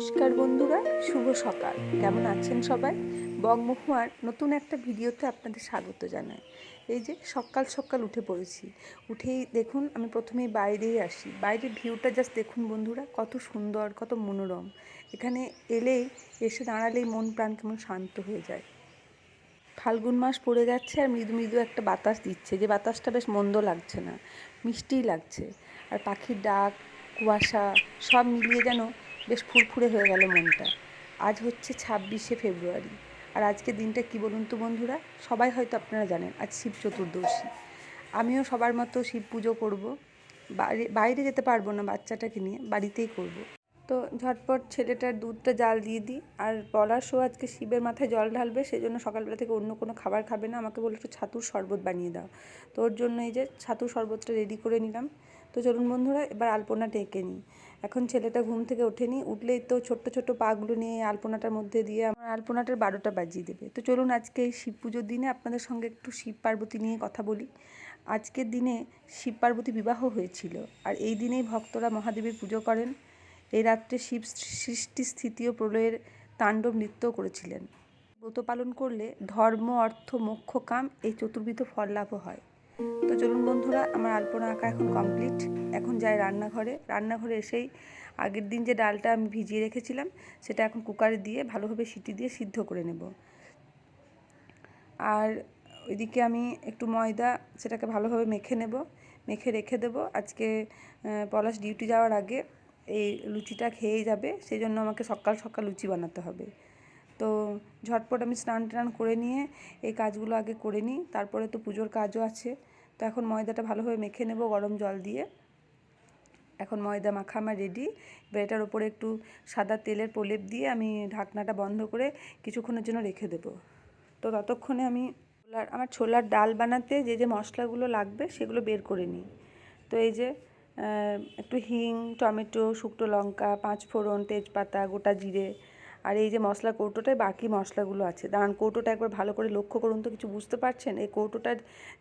নমস্কার বন্ধুরা, শুভ সকাল। কেমন আছেন সবাই? বংমহুয়ার নতুন একটা ভিডিওতে আপনাদের স্বাগত জানাই। এই যে সকাল সকাল উঠে পড়েছি। উঠেই দেখুন, আমি প্রথমেই বাইরেই আসি। বাইরের ভিউটা জাস্ট দেখুন বন্ধুরা, কত সুন্দর, কত মনোরম। এখানে এলেই, এসে দাঁড়ালেই মন প্রাণ কেমন শান্ত হয়ে যায়। ফাল্গুন মাস পড়ে যাচ্ছে আর মৃদু মৃদু একটা বাতাস দিচ্ছে। যে বাতাসটা বেশ মন্দ লাগছে না, মিষ্টিই লাগছে। আর পাখির ডাক, কুয়াশা, সব মিলিয়ে যেন বেশ ফুরফুরে হয়ে গেল মনটা। আজ হচ্ছে ছাব্বিশে ফেব্রুয়ারি। আর আজকে দিনটা কি বলুন তো বন্ধুরা? সবাই হয়তো আপনারা জানেন, আজ শিব চতুর্দশী। আমিও সবার মতো শিব পুজো করব। বাইরে যেতে পারব না বাচ্চাটাকে নিয়ে, বাড়িতেই করব। তো ঝটপট ছেলেটার দুধটা জাল দিয়ে দিই। আর পলাশও আজকে শিবের মাথায় জল ঢালবে সেই জন্য সকালবেলা থেকে অন্য কোনো খাবার খাবে না। আমাকে বলে একটু ছাতুর শরবত বানিয়ে দাও। তো ওর জন্য এই যে ছাতুর শরবতটা রেডি করে নিলাম। তো চলুন বন্ধুরা, এবার আলপনা টেকে নিই। এখন ছেলেটা ঘুম থেকে ওঠেনি, উঠলেই তো ছোট্ট ছোট্ট পাগুলো নিয়ে আলপনাটার মধ্যে দিয়ে আমার আলপনাটার বারোটা বাজিয়ে দেবে। তো চলুন আজকে এই শিব পুজোর দিনে আপনাদের সঙ্গে একটু শিব পার্বতী নিয়ে কথা বলি। আজকের দিনে শিব পার্বতী বিবাহ হয়েছিল আর এই দিনেই ভক্তরা মহাদেবের পুজো করেন। এই রাত্রে শিব সৃষ্টি স্থিতি ও প্রলয়ের তাণ্ডব নৃত্য করেছিলেন। ব্রত পালন করলে ধর্ম, অর্থ, মোক্ষ, কাম এই চতুর্বিধ ফল লাভও হয়। তো চলুন বন্ধুরা, আমার আলপনা আঁকা এখন কমপ্লিট এখন যাই রান্নাঘরে। রান্নাঘরে এসেই আগের দিন যে ডালটা আমি ভিজিয়ে রেখেছিলাম, সেটা এখন কুকারে দিয়ে ভালোভাবে সিটি দিয়ে সিদ্ধ করে নেব। আর ওইদিকে আমি একটু ময়দা, সেটাকে ভালোভাবে মেখে নেব। মেখে রেখে দেব। আজকে পলাশ ডিউটি যাওয়ার আগে এই লুচিটা খেয়েই যাবে। সেই জন্য আমাকে সকাল সকাল লুচি বানাতে হবে। তো ঝটপট আমি স্নান টান করে নিয়ে এই কাজগুলো আগে করে নিই। তারপরে তো পুজোর কাজও আছে। তো এখন ময়দাটা ভালোভাবে মেখে নেব গরম জল দিয়ে। এখন ময়দা মাখা আমার রেডি এবার এটার ওপরে একটু সাদা তেলের প্রলেপ দিয়ে আমি ঢাকনাটা বন্ধ করে কিছুক্ষণের জন্য রেখে দেব। তো ততক্ষণে আমি ছোলার আমার ছোলার ডাল বানাতে যে যে মশলাগুলো লাগবে সেগুলো বের করে নিই। তো এই যে একটু হিং, টমেটো, শুকনো লঙ্কা পাঁচ ফোড়ন তেজপাতা, গোটা জিরে আর এই যে মশলা কৌটোটায় বাকি মশলাগুলো আছে। দাঁড়ান কৌটোটা একবার ভালো করে লক্ষ্য করুন তো, কিছু বুঝতে পারছেন? এই কৌটোটার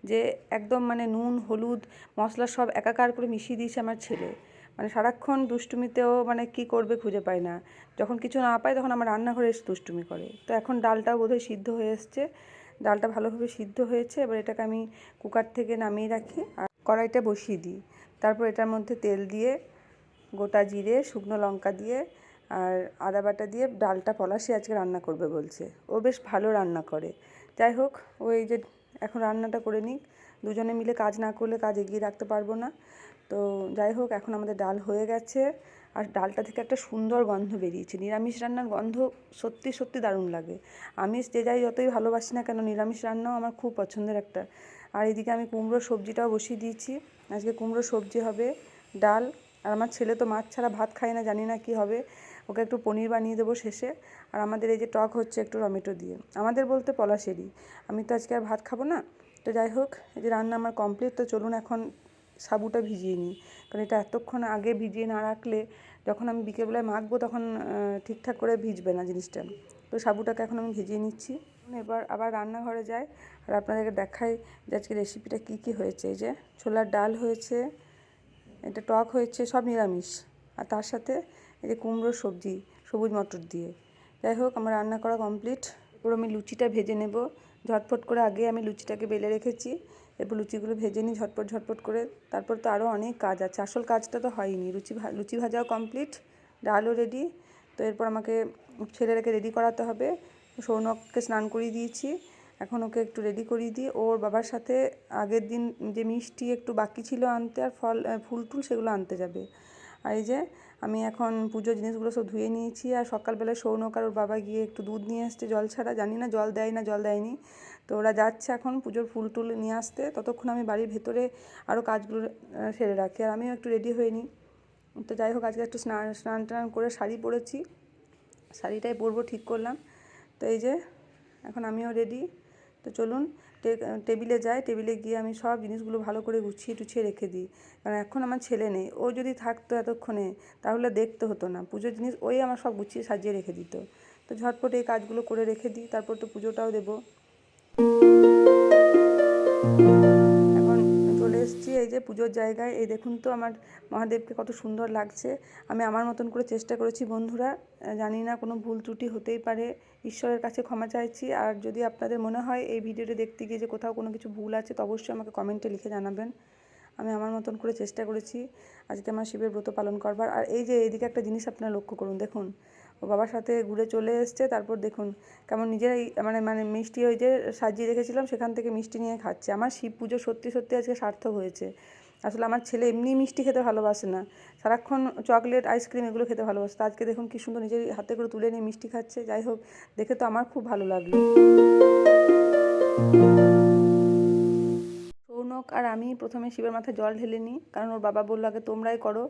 যে একদম মানে নুন, হলুদ, মশলা সব একাকার করে মিশিয়ে দিয়েছে আমার ছেলে। মানে সারাক্ষণ দুষ্টুমিতেও মানে কি করবে খুঁজে পায় না। যখন কিছু না পায় তখন আমার রান্নাঘরে এসে দুষ্টুমি করে। তো এখন ডালটাও বোধহয় সিদ্ধ হয়ে এসছে। ডালটা ভালোভাবে সিদ্ধ হয়েছে। এবার এটাকে আমি কুকার থেকে নামিয়ে রাখি আর কড়াইটা বসিয়ে দিই। তারপর এটার মধ্যে তেল দিয়ে গোটা জিরে, শুকনো লঙ্কা দিয়ে আর আদা বাটা দিয়ে ডালটা পলাশি আজকে রান্না করবে বলছে। ও বেশ ভালো রান্না করে। যাই হোক, ও এই যে এখন রান্নাটা করে নিক। দুজনে মিলে কাজ না করলে কাজ এগিয়ে রাখতে পারব না। তো যাই হোক, এখন আমাদের ডাল হয়ে গেছে। আর ডালটা থেকে একটা সুন্দর গন্ধ বেরিয়েছে। নিরামিষ রান্নার গন্ধ সত্যি সত্যি দারুণ লাগে। আমিষ যে যাই যতই ভালোবাসি না কেন, নিরামিষ রান্নাও আমার খুব পছন্দের একটা। আর এদিকে আমি কুমড়োর সবজিটাও বসিয়ে দিয়েছি। আজকে কুমড়ো সবজি হবে, ডাল। আর আমার ছেলে তো মাছ ছাড়া ভাত খায় না, জানি না কি হবে। ওকে একটু পনির বানিয়ে দেবো শেষে। আর আমাদের এই যে টক হচ্ছে একটু টমেটো দিয়ে। আমাদের বলতে পলাশেরই। আমি তো আজকে আর ভাত খাব না। তো যাই হোক, এই যে রান্না আমার কমপ্লিট তো চলুন এখন সাবুটা ভিজিয়ে নিই। কারণ এটা এতক্ষণ আগে ভিজিয়ে না রাখলে যখন আমি বিকেলবেলায় মাখবো তখন ঠিকঠাক করে ভিজবে না জিনিসটা। তো সাবুটাকে এখন আমি ভিজিয়ে নিচ্ছি। এবার আবার রান্নাঘরে যাই। আর আপনাদেরকে দেখাই যে আজকে রেসিপিটা কী কী হয়েছে। এই যে ছোলার ডাল হয়েছে, এটা টক হয়েছে, সব নিরামিষ। আর তার সাথে এই যে কুমড়োর সবজি, সবুজ মটর দিয়ে। যাই হোক, আমার রান্না করা কমপ্লিট এরপর আমি লুচিটা ভেজে নেব। ঝটফট করে আগে আমি লুচিটাকে বেলে রেখেছি। এরপর লুচিগুলো ভেজে নিই, ঝটপট ঝটপট করে। তারপর তো আরও অনেক কাজ আছে। আসল কাজটা তো হয়নি। লুচি ভা, লুচি ভাজাও কমপ্লিট ডালও রেডি তো এরপর আমাকে ছেলেটাকে রেডি করাতে হবে। সৌনককে স্নান করিয়ে দিয়েছি। এখন ওকে একটু রেডি করিয়ে দিই ওর বাবার সাথে আগের দিন যে মিষ্টি একটু বাকি ছিল আনতে, আর ফল ফুল টুল সেগুলো আনতে যাবে। আর এই যে আমি এখন পুজোর জিনিসগুলো সব ধুয়ে নিয়েছি আর সকালবেলা সৌনক আর ওর বাবা গিয়ে একটু দুধ নিয়ে আসছে, জল ছাড়া। জানি না, জল দেয় না, জল দেয়নি। তো ওরা যাচ্ছে এখন পুজোর ফুল টুল নিয়ে আসতে। ততক্ষণ আমি বাড়ির ভেতরে আরও কাজগুলো সেরে রাখি। আর আমিও একটু রেডি হয়ে নিই। তো যাই হোক, আজকে একটু স্নান স্নান টান করে শাড়ি পরেছি। শাড়িটাই পরবো ঠিক করলাম। তো এই যে, এখন আমিও রেডি। তো চলুন টেবিলে যায় টেবিলে গিয়ে আমি সব জিনিসগুলো ভালো করে গুছিয়ে টুছিয়ে রেখে দিই। কারণ এখন আমার ছেলে নেই, ও যদি থাকতো এতক্ষণে তাহলে দেখতে হতো না। পুজোর জিনিস ওই আমার সব গুছিয়ে সাজিয়ে রেখে দিত। তো ঝটপট এই কাজগুলো করে রেখে দিই, তারপর তো পুজোটাও দেবো। এখন এই যে পুজোর জায়গায়, এই দেখুন তো আমার মহাদেবকে কত সুন্দর লাগছে। আমি আমার মতন করে চেষ্টা করেছি বন্ধুরা জানি না কোনো ভুল ত্রুটি হতেই পারে। ঈশ্বরের কাছে ক্ষমা চাইছি। আর যদি আপনাদের মনে হয় এই ভিডিওটি দেখতে গিয়ে যে কোথাও কোনো কিছু ভুল আছে, তো অবশ্যই আমাকে কমেন্টে লিখে জানাবেন। আমি আমার মতন করে চেষ্টা করেছি। আজকে আমার শিবের ব্রত পালন করবার। আর এই যে এইদিকে একটা জিনিস আপনারা লক্ষ্য করুন, দেখুন। ও বাবার সাথে ঘুরে চলে এসছে, তারপর দেখুন কেমন নিজেরাই মানে মানে মিষ্টি ওই যে সাজিয়ে রেখেছিলাম, সেখান থেকে মিষ্টি নিয়ে খাচ্ছে। আমার শিব পুজো সত্যি সত্যি আজকে সার্থক হয়েছে। আসলে আমার ছেলে এমনি মিষ্টি খেতে ভালোবাসে না। সারাক্ষণ চকলেট, আইসক্রিম এগুলো খেতে ভালোবাসে। তো আজকে দেখুন কি সুন্দর নিজের হাতে করে তুলে নিয়ে মিষ্টি খাচ্ছে। যাই হোক, দেখে তো আমার খুব ভালো লাগল। সৌনক আর আমি প্রথমে শিবের মাথায় জল ঢেলে নিই, কারণ ওর বাবা বলল, আগে তোমরাই করো,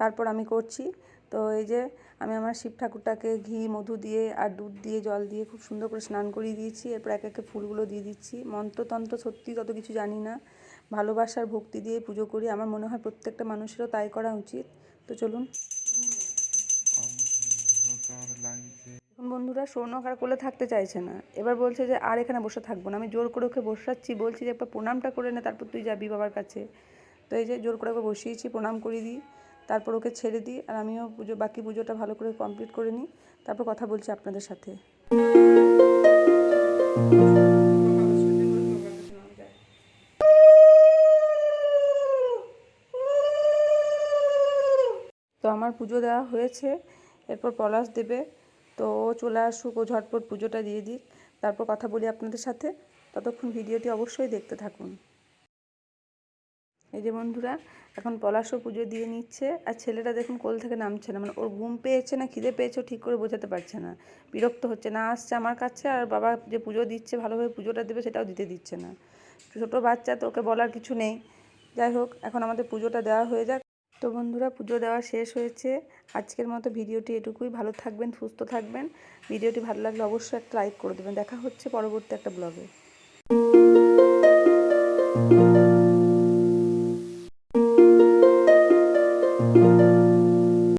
তারপর আমি করছি। তো এই যে আমি আমার শিব ঠাকুরটাকে ঘি, মধু দিয়ে আর দুধ দিয়ে, জল দিয়ে খুব সুন্দর করে স্নান করিয়ে দিয়েছি। এরপর এক একে ফুলগুলো দিয়ে দিচ্ছি। মন্ত্রতন্ত্র সত্যি তত কিছু জানি না। ভালোবাসার ভক্তি দিয়ে পুজো করি। আমার মনে হয় প্রত্যেকটা মানুষেরও তাই করা উচিত। তো চলুন। এখন বন্ধুরা সৌনক আর কোলে থাকতে চাইছে না। এবার বলছে যে, আর এখানে বসে থাকব না। আমি জোর করে ওকে বসাচ্ছি। বলছি যে, একবার প্রণামটা করে নে, তারপর তুই যাবি বাবার কাছে। তো এই যে, জোর করে ওকে বসিয়েছি, প্রণাম করে দিই। তারপর ওকে ছেড়ে দিই আর আমিও পুজো, বাকি পুজোটা ভালো করে কমপ্লিট করে নিই। তারপর কথা বলছি আপনাদের সাথে। তো আমার পুজো দেওয়া হয়েছে, এরপর পলাশ দেবে। তো ও চলে আসুক, ও ঝটপট পুজোটা দিয়ে দিক। তারপর কথা বলি আপনাদের সাথে। ততক্ষণ ভিডিওটি অবশ্যই দেখতে থাকুন। এই যে বন্ধুরা, এখন পলাশও পুজো দিয়ে নিচ্ছে। আর ছেলেটা দেখুন কোল থেকে নামছে না মানে ওর ঘুম পেয়েছে না, খিদে পেয়েছে ঠিক করে বোঝাতে পারছে না। বিরক্ত হচ্ছে, না আসছে আমার কাছে, আর বাবা যে পুজো দিচ্ছে, ভালোভাবে পুজোটা দেবে, সেটাও দিতে দিচ্ছে না। ছোটো বাচ্চা, তো ওকে বলার কিছু নেই। যাই হোক, এখন আমাদের পুজোটা দেওয়া হয়ে যাক। তো বন্ধুরা, পুজো দেওয়া শেষ হয়েছে। আজকের মতো ভিডিওটি এটুকুই। ভালো থাকবেন, সুস্থ থাকবেন। ভিডিওটি ভালো লাগলে অবশ্যই একটা লাইক করে দেবেন। দেখা হচ্ছে পরবর্তী একটা ব্লগে।